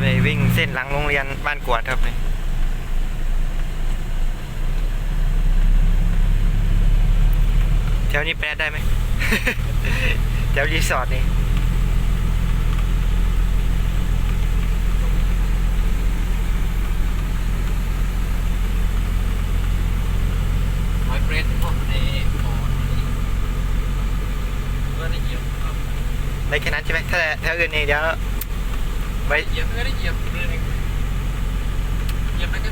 ครับนี่วิ่งเส้นหลังโรงเรียนบ้านกวดครับนี่แถวนี้แปลได้ไหมแถวรีสอร์ทนี่ร้อยเฟรนพวกในหอเพื่อได้เหยียบครับได้แค่นั้นใช่ไหมถ้าแถวอื่นนี่เดี๋ยว ไปเหยียบเพื่อได้เหยียบเรื่องนึงเหยียบแล้วก็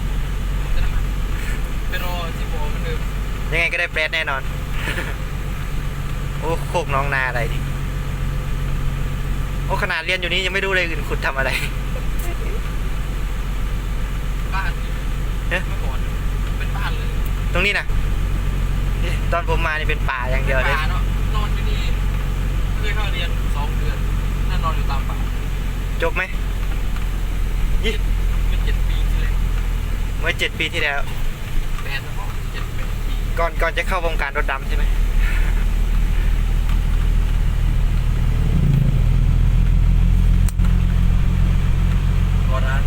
จะน้ำมันไปรอที่บ่อเหมันเดิมยังไงก็ได้แปลแน่นอน โอ้โคกน้องนาอะไรนี่โอ้ขนาดเรียนอยู่นี่ยังไม่รู้เลยอื่นขุดทำอะไร บ้านเอ๊ะเมื่อก่อนเป็นบ้านเลยตรงนี้นะนี่ตอนผมมานี่เป็นป่าอย่างเดียวเลยป่าเนาะนอนอยู่นี่เคยเข้าเรียนสองเดือนนั่นนอนอยู่ตามป่าจบไหมยี่ เป็นเจ็ดปีที่แล้ว เมื่อเจ็ดปีที่แล้วแปดแล้วก็เจ็ดแปดปีก่อนก่อนจะเข้าวงการรถดำใช่ไหมรอร้าน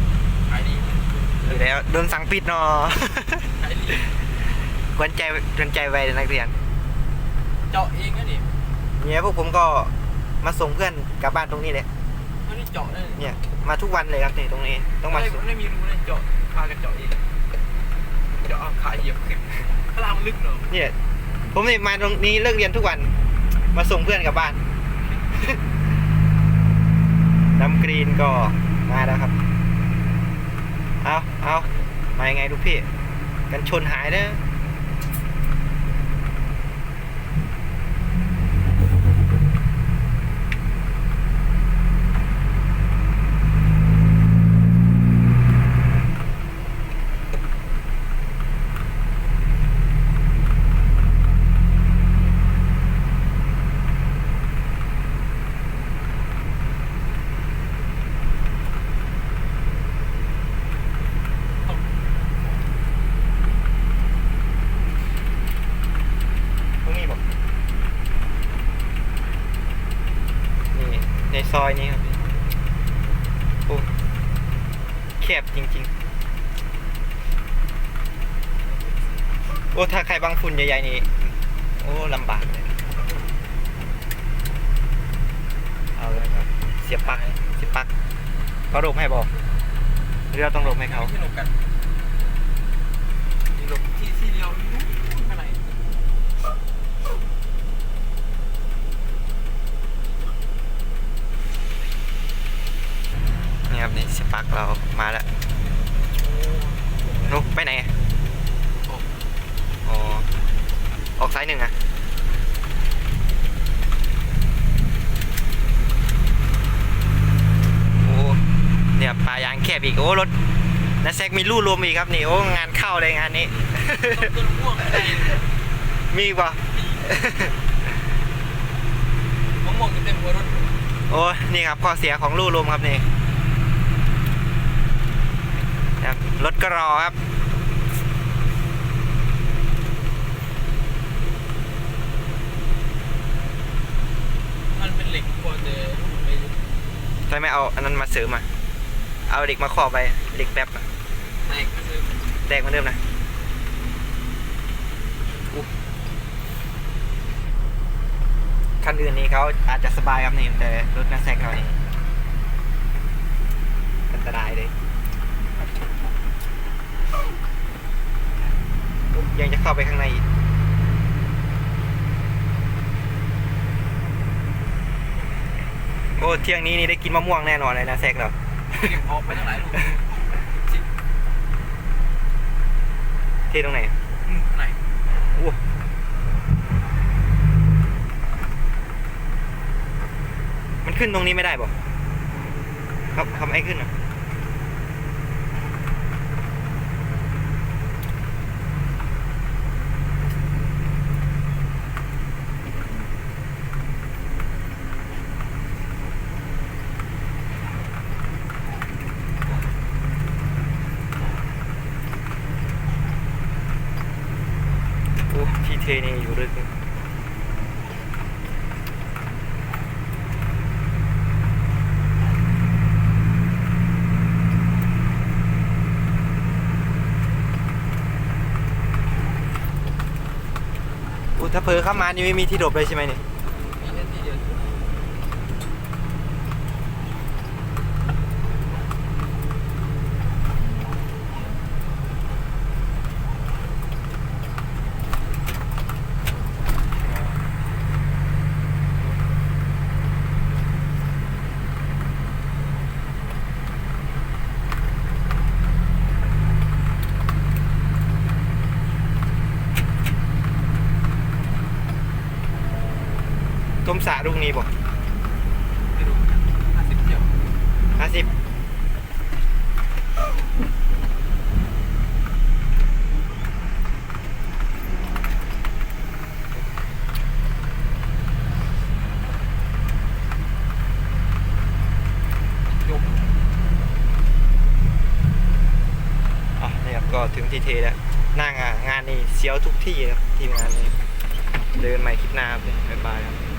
ขายดีอยู่แล้วโดนสั่งปิดเนาะขายดีกวนใจกวนใจไว้นักเรียน เจาะเองนะนี่เนี่ยพวกผมก็มาส่งเพื่อนกลับบ้านตรงนี้เลยไม่ได้เจาะเลยเนี่ย มาทุกวันเลยครับนี่ตรงนี้ต้องมาไม่ส่งไม่มีรูเลยเจาะพากันเจาะเอง เจาะเอาขาเหยียบขึ้นพลางมันลึกเนอะเนี่ยผมนี่มาตรงนี้เลิกเรียนทุกวัน มาส่งเพื่อนกลับบ้านน้ำกรีนก็มาแล้วครับ เอาเอามายังไงลูกพี่ กันชนหายนะตรงนี้บอกนี่ใน ซอยนี้ครับโอ้แคบจริง ๆ โอ้ถ้าใครบางฝุ่นใหญ่ๆนี่โอ้ลำบากเลยเอาเลยครับ เสียบปลั๊กเสียบปลั๊กเขาหลบให้บอกหรือต้องหลบให้เขาที่หลบกันที่หลบที่ที่เดียวนู้นข้างใน นี่ครับนี่ เสียบปลั๊กเรามาแล้วนุกไปไหนอะโอ้อ๋อออกซ้ายหนึ่งอะโอ้เนี่ยป่ายางแคบอีก โอ้ รถนาแซกมีลู่รวมอีกครับนี่ โอ้ งานเข้าเลยงานนี้ต้นต้นม่วงได้มีอีกป่ะมะม่วงเต็มหัวรถโอ้ นี่ครับข้อเสียของลู่รวมครับนี่ ครับรถก็รอครับ มันเป็นเหล็กกว่าแต่ไม่ใช่ไหมเอาอันนั้นมาเสริมอะ เอาเหล็กมาครอบไปเหล็กแป๊บอะแตกก็คือแตกเหมือนเดิมนะอุ๊ยคันอื่นนี่เขาอาจจะสบายครับนี่แต่รถนักแซกเขานี่อันตรายเลยอุ๊ ยยังจะเข้าไปข้างในอีกโอ้เที่ยงนี้นี่ได้กินมะม่วงแน่นอนเลยนะแซกเราเก็บออกไปทั้งหลายลูกที่ตรงไหนอืมข้างในอู้มันขึ้นตรงนี้ไม่ได้บอกครับทำไอ้ขึ้นอะ Teni yürüdü. Ủa, ถ้าเผลอเข้ามานี่ไม่มีที่หลบเลยใช่ไหมเนี่ย มสระลูกนี้บ่ไม่รู้ห้าสิบเที่ยวห้าสิบจบอะนี่ครับก็ถึงที่เทแล้วหน้างานงานนี่เสียวทุกที่ครับทีมงานนี้เดินใหม่คลิปหน้าครับบ๊ายบายครับ